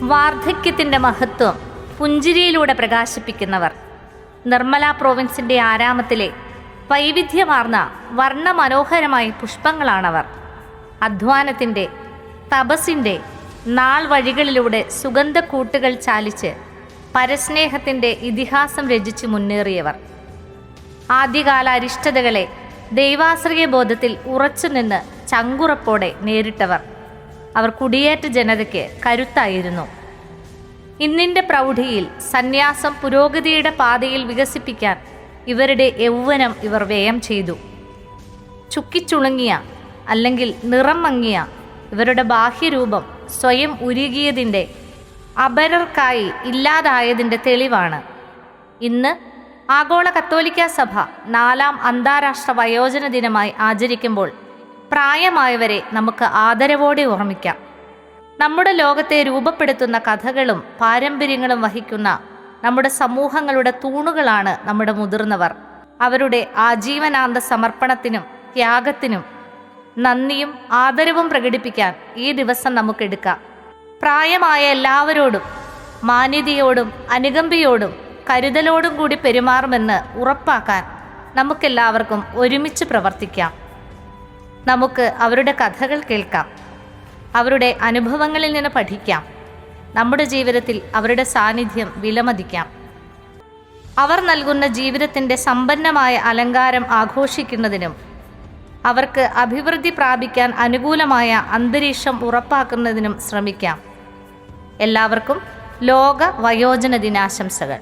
വാർദ്ധക്യത്തിന്റെ മഹത്വം പുഞ്ചിരിയിലൂടെ പ്രകാശിപ്പിക്കുന്നവർ. നിർമ്മല പ്രോവിൻസിന്റെ ആരാമത്തിലെ വൈവിധ്യമാർന്ന വർണമനോഹരമായ പുഷ്പങ്ങളാണവർ. അധ്വാനത്തിന്റെ തപസിന്റെ നാൾ വഴികളിലൂടെ സുഗന്ധക്കൂട്ടുകൾ ചാലിച്ച് പരസ്നേഹത്തിന്റെ ഇതിഹാസം രചിച്ച് മുന്നേറിയവർ. ആദ്യകാല അരിഷ്ടതകളെ ദൈവാശ്രയ ബോധത്തിൽ ഉറച്ചുനിന്ന് ചങ്കുറപ്പോടെ നേരിട്ടവർ. അവർ കുടിയേറ്റ ജനതയ്ക്ക് കരുത്തായിരുന്നു. ഇന്നിന്റെ പ്രൗഢിയിൽ സന്യാസം പുരോഗതിയുടെ പാതയിൽ വികസിപ്പിക്കാൻ ഇവരുടെ യൗവനം ഇവർ വ്യയം ചെയ്തു. ചുക്കിച്ചുളുങ്ങിയ അല്ലെങ്കിൽ നിറം മങ്ങിയ ഇവരുടെ ബാഹ്യരൂപം സ്വയം ഉരുകിയതിന്റെ അപരർക്കായി ഇല്ലാതായതിന്റെ തെളിവാണ്. ഇന്ന് ആഗോള കത്തോലിക്ക സഭ നാലാം അന്താരാഷ്ട്ര വയോജന ദിനമായി ആചരിക്കുമ്പോൾ പ്രായമായവരെ നമുക്ക് ആദരവോടെ ഓർമ്മിക്കാം. നമ്മുടെ ലോകത്തെ രൂപപ്പെടുത്തുന്ന കഥകളും പാരമ്പര്യങ്ങളും വഹിക്കുന്ന നമ്മുടെ സമൂഹങ്ങളുടെ തൂണുകളാണ് നമ്മുടെ മുതിർന്നവർ. അവരുടെ ആജീവനാന്ത സമർപ്പണത്തിനും ത്യാഗത്തിനും നന്ദിയും ആദരവും പ്രകടിപ്പിക്കാൻ ഈ ദിവസം നമുക്കെടുക്കാം. പ്രായമായ എല്ലാവരോടും മാന്യതയോടും അനുകമ്പയോടും കരുതലോടും കൂടി പെരുമാറുമെന്ന് ഉറപ്പാക്കാൻ നമുക്കെല്ലാവർക്കും ഒരുമിച്ച് പ്രവർത്തിക്കാം. നമുക്ക് അവരുടെ കഥകൾ കേൾക്കാം. അവരുടെ അനുഭവങ്ങളിൽ നിന്ന് പഠിക്കാം. നമ്മുടെ ജീവിതത്തിൽ അവരുടെ സാന്നിധ്യം വിലമതിക്കാം. അവർ നൽകുന്ന ജീവിതത്തിന്റെ സമ്പന്നമായ അലങ്കാരം ആഘോഷിക്കുന്നതിനും അവർക്ക് അഭിവൃദ്ധി പ്രാപിക്കാൻ അനുകൂലമായ അന്തരീക്ഷം ഉറപ്പാക്കുന്നതിനും ശ്രമിക്കാം. എല്ലാവർക്കും ലോക വയോജന ദിനാശംസകൾ.